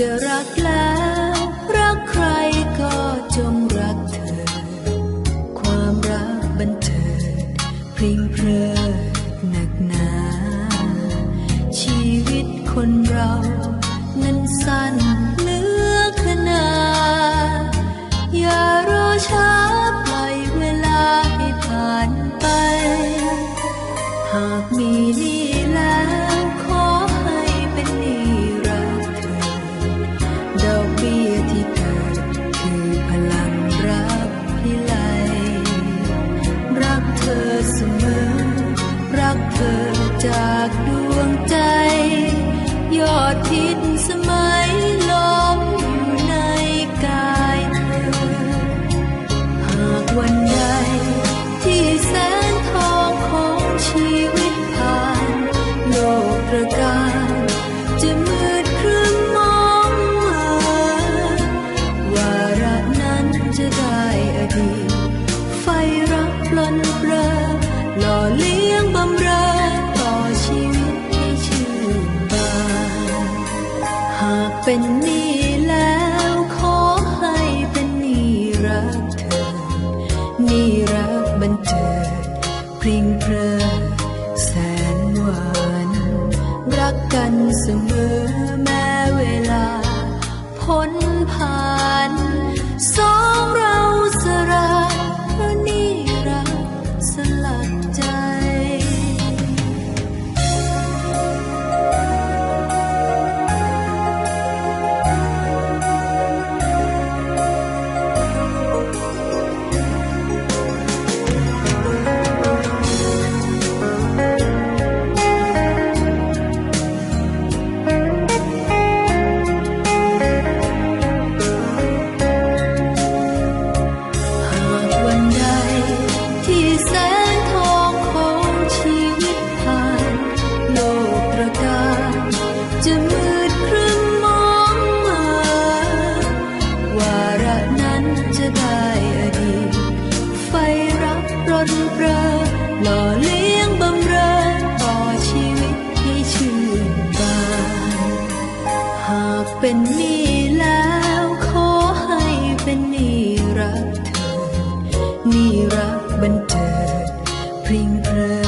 จะรักแล้ว รักใครก็จงรักเธอ ความรักบันเทิงพริ้งเพลิหนักหนา ชีวิตคนเรานั้นสั้นเลือขนาอย่ารอช้าปล่อยเวลาให้ผ่านไป หาก จากดวงใจ ยอดทิศสมัยล้มอยู่ในกายเธอหากวันใดที่แสนทองของชีวิตผ่าน โลกตระการจะมืดครึ้มมองมาวาระนั้นจะได้อดีต เป็นหนี้แล้วขอให้เป็นหนี้รักเธอหนี้รักบันเจิดพริ้งเพลอแสนหวานรักกันเสมอแม้เวลา พ้นผ่านสอง หล่อเลี้ยงบำเรอต่อชีวิตให้ชื่นบานหากเป็นหนี้แล้วขอให้เป็นหนี้รักเธอหนี้รักบันเจิดพริ้งเพรอ